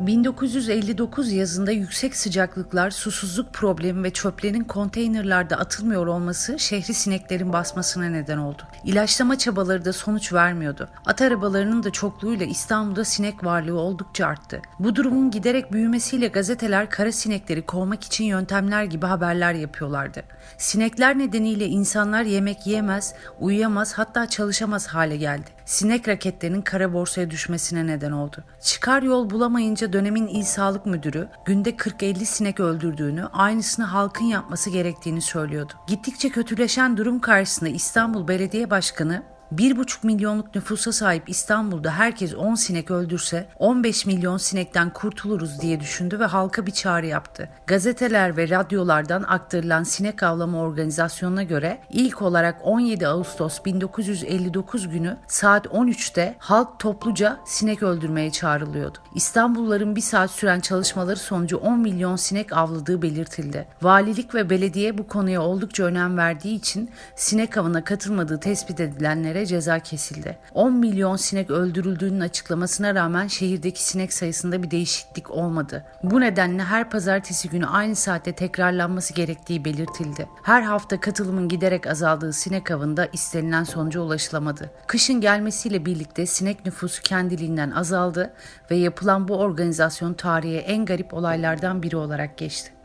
1959 yazında yüksek sıcaklıklar, susuzluk problemi ve çöplerin konteynerlarda atılmıyor olması şehri sineklerin basmasına neden oldu. İlaçlama çabaları da sonuç vermiyordu. At arabalarının da çokluğuyla İstanbul'da sinek varlığı oldukça arttı. Bu durumun giderek büyümesiyle gazeteler kara sinekleri kovmak için yöntemler gibi haberler yapıyorlardı. Sinekler nedeniyle insanlar yemek yiyemez, uyuyamaz hatta çalışamaz hale geldi. Sinek raketlerinin kara borsaya düşmesine neden oldu. Çıkar yol bulamayınca dönemin il sağlık müdürü günde 40-50 sinek öldürdüğünü, aynısını halkın yapması gerektiğini söylüyordu. Gittikçe kötüleşen durum karşısında İstanbul Belediye Başkanı 1,5 milyonluk nüfusa sahip İstanbul'da herkes 10 sinek öldürse 15 milyon sinekten kurtuluruz diye düşündü ve halka bir çağrı yaptı. Gazeteler ve radyolardan aktarılan sinek avlama organizasyonuna göre ilk olarak 17 Ağustos 1959 günü saat 13'te halk topluca sinek öldürmeye çağrılıyordu. İstanbulluların bir saat süren çalışmaları sonucu 10 milyon sinek avladığı belirtildi. Valilik ve belediye bu konuya oldukça önem verdiği için sinek avına katılmadığı tespit edilenlere ceza kesildi. 10 milyon sinek öldürüldüğünün açıklamasına rağmen şehirdeki sinek sayısında bir değişiklik olmadı. Bu nedenle her pazartesi günü aynı saatte tekrarlanması gerektiği belirtildi. Her hafta katılımın giderek azaldığı sinek avında istenilen sonuca ulaşılamadı. Kışın gelmesiyle birlikte sinek nüfusu kendiliğinden azaldı ve yapılan bu organizasyon tarihe en garip olaylardan biri olarak geçti.